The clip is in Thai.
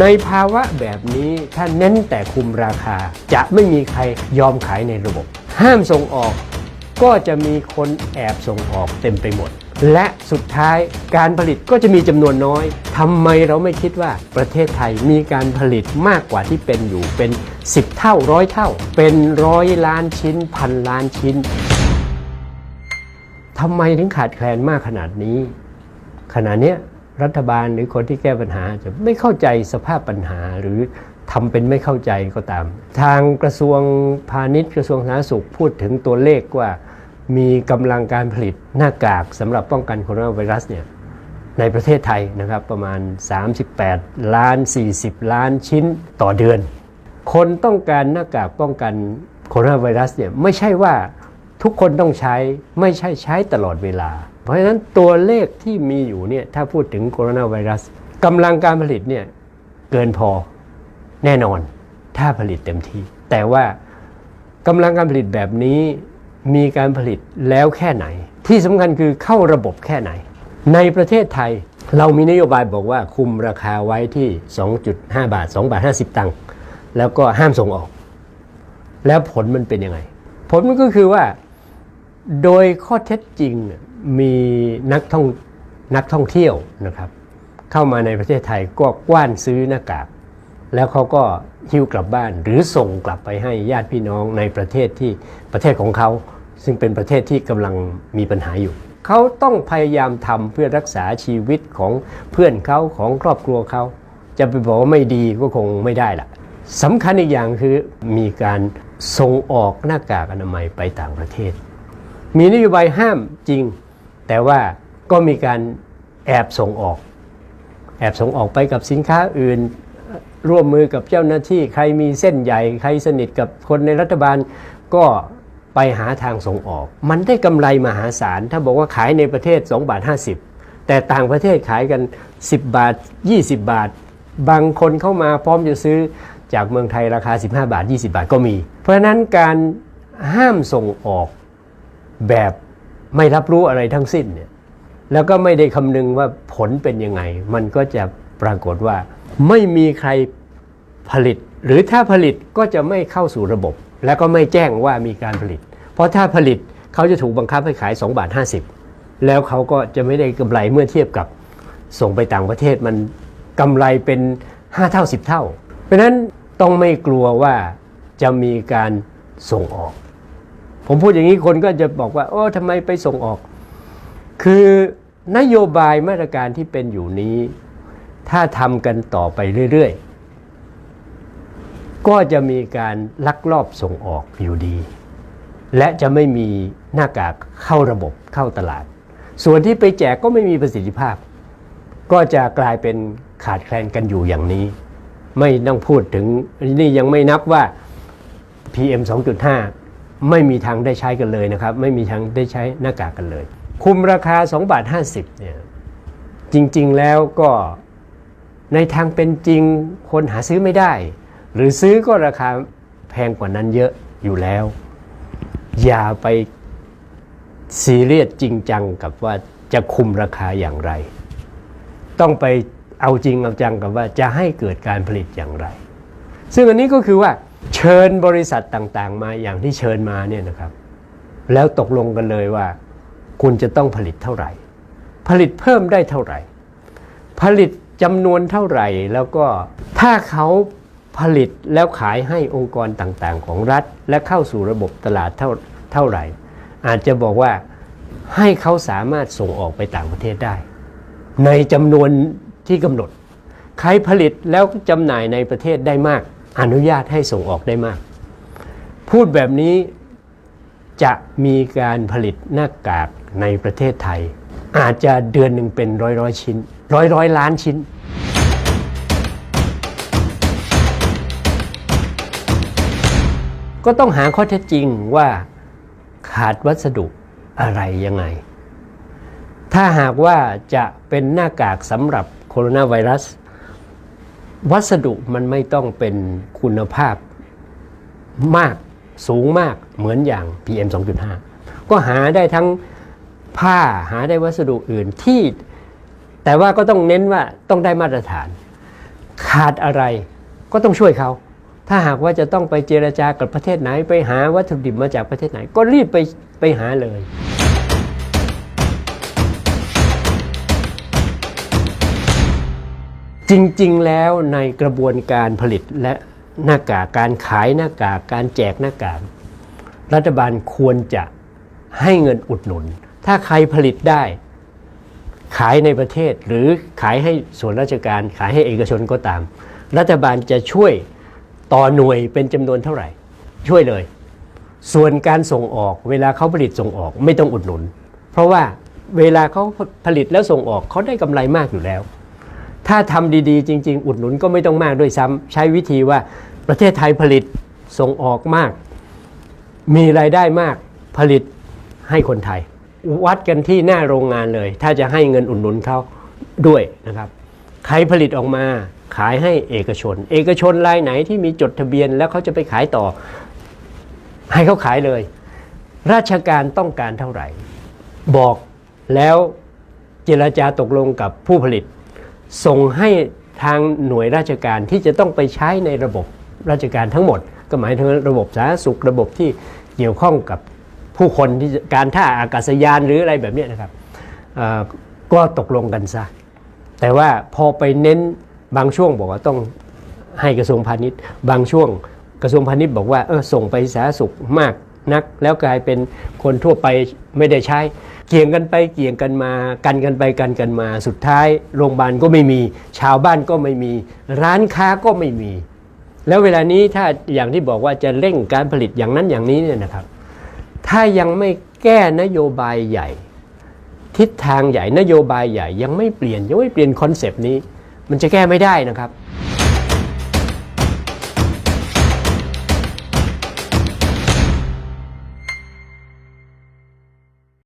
ในภาวะแบบนี้ถ้าเน้นแต่คุมราคา จะไม่มีใครยอมขายในระบบ ห้ามส่งออก ก็จะมีคนแอบส่งออกเต็มไปหมด และสุดท้ายการผลิตก็จะมีจำนวนน้อยทำไมเราไม่คิดว่าประเทศไทยมีการผลิตมากกว่าที่เป็นอยู่เป็น 10 เท่าร้อยเท่า เป็นร้อยล้านชิ้นพันล้านชิ้นทำไมถึงขาดแคลนมากขนาดนี้ขณะเนี้ย รัฐบาลหรือคนที่แก้ปัญหาจะไม่เข้าใจสภาพปัญหาหรือทำเป็นไม่เข้าใจก็ตาม ทางกระทรวงพาณิชย์กระทรวงสาธารณสุขพูดถึงตัวเลขว่า มีกำลังการผลิตหน้ากากสำหรับป้องกันโคโรนาไวรัสเนี่ยในประเทศไทยนะครับประมาณ 38 ล้าน 40 ล้านชิ้นต่อเดือน คนต้องการหน้ากากป้องกันโคโรนาไวรัสเนี่ยไม่ใช่ว่าทุกคนต้องใช้ไม่ใช่ใช้ตลอดเวลา เพราะฉะนั้นตัวเลขที่มีอยู่เนี่ยถ้าพูดถึงโคโรนาไวรัสกำลังการผลิตเนี่ยเกินพอแน่นอนถ้าผลิตเต็มที่ แต่ว่ากำลังการผลิตแบบนี้มีการผลิตแล้วแค่ไหน ที่สำคัญคือเข้าระบบแค่ไหน ในประเทศไทยเรามีนโยบายบอกว่าคุมราคาไว้ที่ 2.5 บาท 2 บาท 50 ตังค์แล้วก็ห้ามส่งออก แล้วผลมันเป็นยังไง ผลมันก็คือว่า โดยข้อเท็จจริงเนี่ย มีนักท่องนักท่องเที่ยวนะครับ เข้ามาในประเทศไทยก็กว้านซื้อหน้ากากแล้วเขาก็หิ้วกลับบ้าน หรือส่งกลับไปให้ญาติพี่น้องในประเทศที่ประเทศของเขา ซึ่งเป็นประเทศที่กำลังมีปัญหาอยู่ เขาต้องพยายามทำเพื่อรักษาชีวิตของเพื่อนเขาของครอบครัวเขา จะไปบอกว่าไม่ดีก็คงไม่ได้ละสำคัญอีกอย่างคือมีการส่งออกหน้ากากอนามัยไปต่างประเทศ มีนโยบายห้ามจริง แต่ว่าก็มีการแอบส่งออก แอบส่งออกไปกับสินค้าอื่น ร่วมมือกับเจ้าหน้าที่ ใครมีเส้นใหญ่ ใครสนิทกับคนในรัฐบาลก็ไปหาทางส่งออก มันได้กำไรมหาศาล ถ้าบอกว่าขายในประเทศ2บาท50 แต่ต่างประเทศขายกัน 10 บาท 20 บาท บางคนเข้ามาพร้อมจะซื้อจากเมืองไทยราคา 15 บาท 20 บาทก็มี เพราะฉะนั้นการห้ามส่งออกแบบ ไม่รับรู้อะไรทั้งสิ้นเนี่ยแล้วก็ไม่ได้คำนึงว่าผลเป็นยังไง มันก็จะปรากฏว่า ไม่มีใครผลิต หรือถ้าผลิตก็จะไม่เข้าสู่ระบบ แล้วก็ไม่แจ้งว่ามีการผลิต เพราะถ้าผลิตเขาจะถูกบังคับให้ขาย2บาท50 แล้วเขาก็จะไม่ได้กำไรเมื่อเทียบกับส่งไปต่างประเทศมันกำไรเป็น 5 เท่า 10 เท่า เพราะฉะนั้นต้องไม่กลัวว่าจะมีการส่งออก ผมพูดอย่างนี้คนก็จะบอกว่าโอ้ทำไมไปส่งออก คือนโยบายมาตรการที่เป็นอยู่นี้ ถ้าทำกันต่อไปเรื่อยๆ ก็จะมีการลักลอบส่งออกอยู่ดี และจะไม่มีหน้ากากเข้าระบบเข้าตลาด ส่วนที่ไปแจกก็ไม่มีประสิทธิภาพ ก็จะกลายเป็นขาดแคลนกันอยู่อย่างนี้ ไม่ต้องพูดถึงนี่ยังไม่นับว่า PM 2.5 ไม่มีทางได้ใช้กันเลยนะครับ ไม่มีทางได้ใช้หน้ากากกันเลย คุมราคา2บาท50เนี่ยจริงๆแล้วก็ในทางเป็นจริงคนหาซื้อไม่ได้ หรือซื้อก็ราคาแพงกว่านั้นเยอะอยู่แล้ว อย่าไปซีเรียสจริงจังกับว่าจะคุมราคาอย่างไร ต้องไปเอาจริงเอาจังกับว่าจะให้เกิดการผลิตอย่างไร ซึ่งอันนี้ก็คือว่า เชิญบริษัทต่างๆ มาอย่างที่เชิญมาเนี่ยนะครับ แล้วตกลงกันเลยว่า คุณจะต้องผลิตเท่าไหร่ ผลิตเพิ่มได้เท่าไหร่ ผลิตจำนวนเท่าไหร่แล้วก็ถ้าเขาผลิตแล้วขายให้องค์กรต่างๆ ของรัฐ และเข้าสู่ระบบตลาดเท่าเท่าไหร่ อาจจะบอกว่าให้เขาสามารถส่งออกไปต่างประเทศได้ ในจำนวนที่กำหนด ใครผลิตแล้วจำหน่ายในประเทศได้มาก อนุญาตให้ส่งออกได้มาก พูดแบบนี้จะมีการผลิตหน้ากากในประเทศไทย อาจจะเดือนหนึ่งเป็นร้อยร้อยชิ้น ร้อยร้อยล้านชิ้น ก็ต้องหาข้อเท็จจริงว่าขาดวัสดุอะไรยังไง ถ้าหากว่าจะเป็นหน้ากากสำหรับโคโรนาไวรัส วัสดุมันไม่ต้องเป็นคุณภาพมากสูงมากเหมือนอย่าง PM 2.5 ก็หาได้ทั้งผ้าหาได้วัสดุอื่นที่ แต่ว่าก็ต้องเน้นว่าต้องได้มาตรฐาน ขาดอะไรก็ต้องช่วยเขา ถ้าหากว่าจะต้องไปเจรจากับประเทศไหน ไปหาวัตถุดิบมาจากประเทศไหน ก็รีบไปไปหาเลย จริงๆ แล้วในกระบวนการผลิตและหน้ากากการขายหน้ากากการแจกหน้ากากรัฐบาลควรจะให้เงินอุดหนุน ถ้าใครผลิตได้ ขายในประเทศหรือขายให้ส่วนราชการขายให้เอกชนก็ตาม รัฐบาลจะช่วยต่อหน่วยเป็นจำนวนเท่าไหร่ ช่วยเลย ส่วนการส่งออก เวลาเขาผลิตส่งออกไม่ต้องอุดหนุน เพราะว่าเวลาเขาผลิตแล้วส่งออกเขาได้กำไรมากอยู่แล้ว ถ้าทำดีๆ จริง ๆ อุดหนุนก็ไม่ต้องมากด้วยซ้ำใช้วิธีว่าประเทศไทยผลิตส่งออกมาก มีรายได้มากผลิตให้คนไทย วัดกันที่หน้าโรงงานเลย ถ้าจะให้เงินอุดหนุนเขาด้วยนะครับ ใครผลิตออกมาขายให้เอกชน เอกชนรายไหนที่มีจดทะเบียนแล้วเขาจะไปขายต่อ ให้เขาขายเลย ราชการต้องการเท่าไหร่ บอกแล้วเจรจาตกลงกับผู้ผลิต ส่งให้ทางหน่วยราชการที่จะต้องไปใช้ในระบบราชการทั้งหมด ก็หมายถึงระบบสาธารณสุขระบบที่เกี่ยวข้องกับผู้คนที่การท่าอากาศยานหรืออะไรแบบนี้นะครับก็ตกลงกันซะแต่ว่าพอไปเน้นบางช่วงบอกว่าต้องให้กระทรวงพาณิชย์ บางช่วงกระทรวงพาณิชย์บอกว่าเออส่งไปสาธารณสุขมาก นัก แล้วกลายเป็นคนทั่วไปไม่ได้ใช้ เกี่ยงกันไปเกี่ยงกันมา กันกันไปกันกันมา สุดท้ายโรงพยาบาลก็ไม่มี ชาวบ้านก็ไม่มี ร้านค้าก็ไม่มี แล้วเวลานี้ถ้าอย่างที่บอกว่าจะเร่งการผลิตอย่างนั้นอย่างนี้เนี่ยนะครับ ถ้ายังไม่แก้นโยบายใหญ่ ทิศทางใหญ่นโยบายใหญ่ ยังไม่เปลี่ยนยังไม่เปลี่ยนคอนเซปต์นี้ มันจะแก้ไม่ได้นะครับ